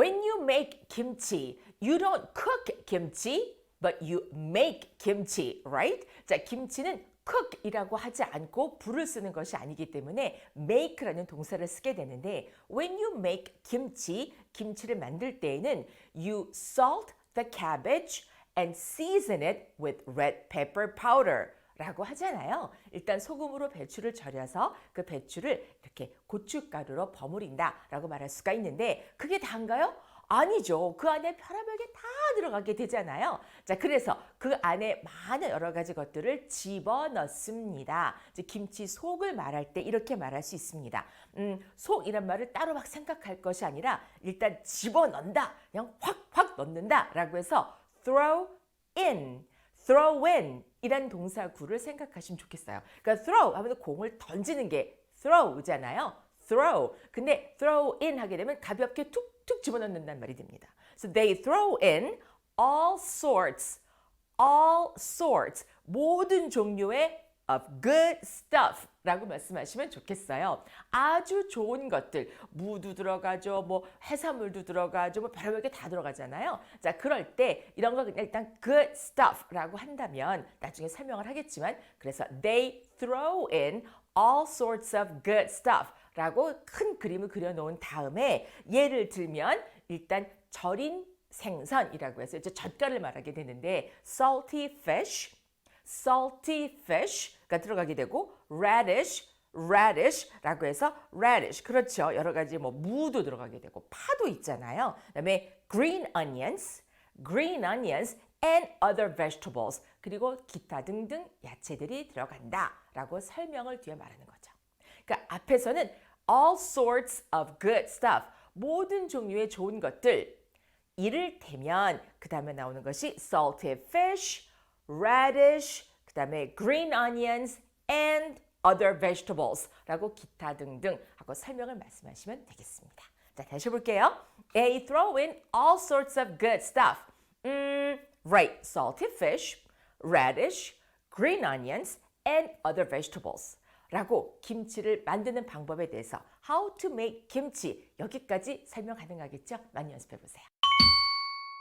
When you make kimchi, you don't cook kimchi, but you make kimchi, right? 자, 김치는 cook이라고 하지 않고 불을 쓰는 것이 아니기 때문에 make라는 동사를 쓰게 되는데 when you make kimchi, 김치를 만들 때에는 you salt the cabbage and season it with red pepper powder. 라고 하잖아요. 일단 소금으로 배추를 절여서 그 배추를 이렇게 고춧가루로 버무린다 라고 말할 수가 있는데 그게 다인가요? 아니죠. 그 안에 별의별 게 다 들어가게 되잖아요. 자, 그래서 그 안에 많은 여러 가지 것들을 집어 넣습니다. 이제 김치 속을 말할 때 이렇게 말할 수 있습니다. 음, 속이란 말을 따로 막 생각할 것이 아니라 일단 집어 넣는다. 그냥 확 확 넣는다. 라고 해서 throw in, throw in 이란 동사구를 생각하시면 좋겠어요. 그러니까 throw 하면 공을 던지는 게 throw잖아요. throw. 근데 throw in 하게 되면 가볍게 툭툭 집어넣는단 말이 됩니다. So they throw in all sorts, all sorts, 모든 종류의 of good stuff 라고 말씀하시면 좋겠어요. 아주 좋은 것들, 무도 들어가죠, 뭐 해산물도 들어가죠, 뭐 별의별 게 다 들어가잖아요. 자, 그럴 때 이런 거 그냥 일단 good stuff 라고 한다면 나중에 설명을 하겠지만 그래서 they throw in all sorts of good stuff 라고 큰 그림을 그려놓은 다음에 예를 들면 일단 절인 생선이라고 해서 이제 젓갈을 말하게 되는데 salty fish, salty fish가 들어가게 되고 radish, radish라고 해서 radish 그렇죠 여러 가지 뭐 무도 들어가게 되고 파도 있잖아요. 그다음에 green onions, green onions and other vegetables 그리고 기타 등등 야채들이 들어간다라고 설명을 뒤에 말하는 거죠. 그러니까 앞에서는 all sorts of good stuff 모든 종류의 좋은 것들 이를테면 그 다음에 나오는 것이 salted fish, radish, 그 다음에 green onions and other vegetables 라고 기타 등등 하고 설명을 말씀하시면 되겠습니다. 자, 다시 볼게요. They throw in all sorts of good stuff. 음, right, salted fish, radish, green onions and other vegetables. 라고 김치를 만드는 방법에 대해서 how to make kimchi 여기까지 설명 가능하겠죠? 많이 연습해 보세요.